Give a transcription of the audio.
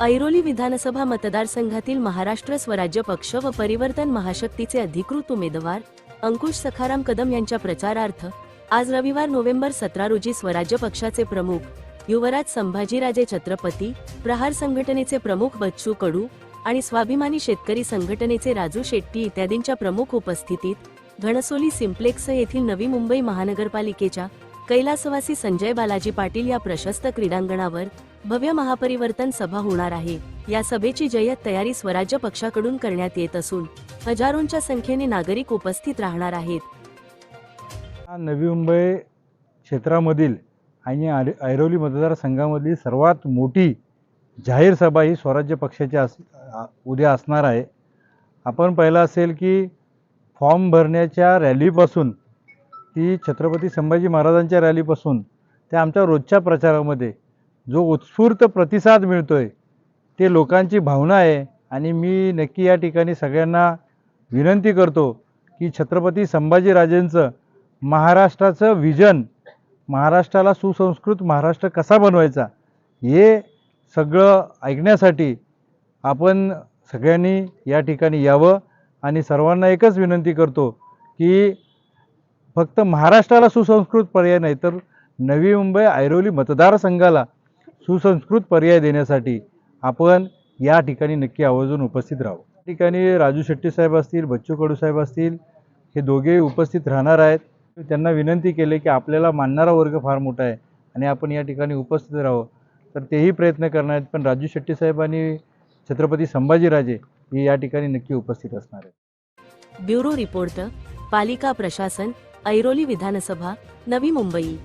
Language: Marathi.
ऐरोली विधानसभा मतदारसंघातील महाराष्ट्र स्वराज्य पक्ष व परिवर्तन महाशक्तीचे अधिकृत उमेदवार अंकुश सखाराम कदम यांच्या प्रचारार्थ आज रविवार नोव्हेंबर सतरा रोजी स्वराज्य पक्षाचे प्रमुख युवराज संभाजीराजे छत्रपती प्रहार संघटनेचे प्रमुख बच्चू कडू आणि स्वाभिमानी शेतकरी संघटनेचे राजू शेट्टी इत्यादींच्या प्रमुख उपस्थितीत घणसोली सिम्प्लेक्स येथील नवी मुंबई महानगरपालिकेच्या कैलासवासी संजय बालाजी पाटील या प्रशस्त क्रीडांगणावर भव्य महापरिवर्तन सभा होणार आहे. या सभेची जय्यत तयारी स्वराज्य पक्षाकडून करण्यात येत असून हजारोंच्या संख्येने नागरिक उपस्थित राहणार आहेत. हा नवी मुंबई क्षेत्रामधील आणि ऐरोली मतदारसंघामधली सर्वात मोठी जाहीर सभा ही स्वराज्य पक्षाची अस उद्या असणार आहे. आपण पाहिलं असेल की फॉर्म भरण्याच्या रॅलीपासून ती छत्रपती संभाजी महाराजांच्या रॅलीपासून ते आमच्या रोजच्या प्रचारामध्ये जो उत्स्फूर्त प्रतिसाद मिळतो आहे ते लोकांची भावना आहे. आणि मी नक्की या ठिकाणी सगळ्यांना विनंती करतो की छत्रपती संभाजीराजेंचं महाराष्ट्राचं विजन महाराष्ट्राला सुसंस्कृत महाराष्ट्र कसा बनवायचा हे सगळं ऐकण्यासाठी आपण सगळ्यांनी या ठिकाणी यावं. आणि सर्वांना एकच विनंती करतो की फक्त महाराष्ट्राला सुसंस्कृत पर्याय नाही तर नवी मुंबई ऐरोली मतदारसंघाला सुसंस्कृत पर्याय देण्यासाठी आपण या ठिकाणी नक्की आवर्जून उपस्थित राहू. या ठिकाणी राजू शेट्टी साहेब असतील बच्चू कडू साहेब असतील हे दोघेही उपस्थित राहणार आहेत. त्यांना विनंती केले की आपल्याला मानणारा वर्ग फार मोठा आहे आणि आपण या ठिकाणी उपस्थित राहावं. तर तेही प्रयत्न करणार आहेत पण राजू शेट्टी साहेब आणि छत्रपती संभाजीराजे हे या ठिकाणी नक्की उपस्थित असणार आहेत. ब्युरो रिपोर्ट पालिका प्रशासन ऐरोली विधानसभा नवी मुंबई.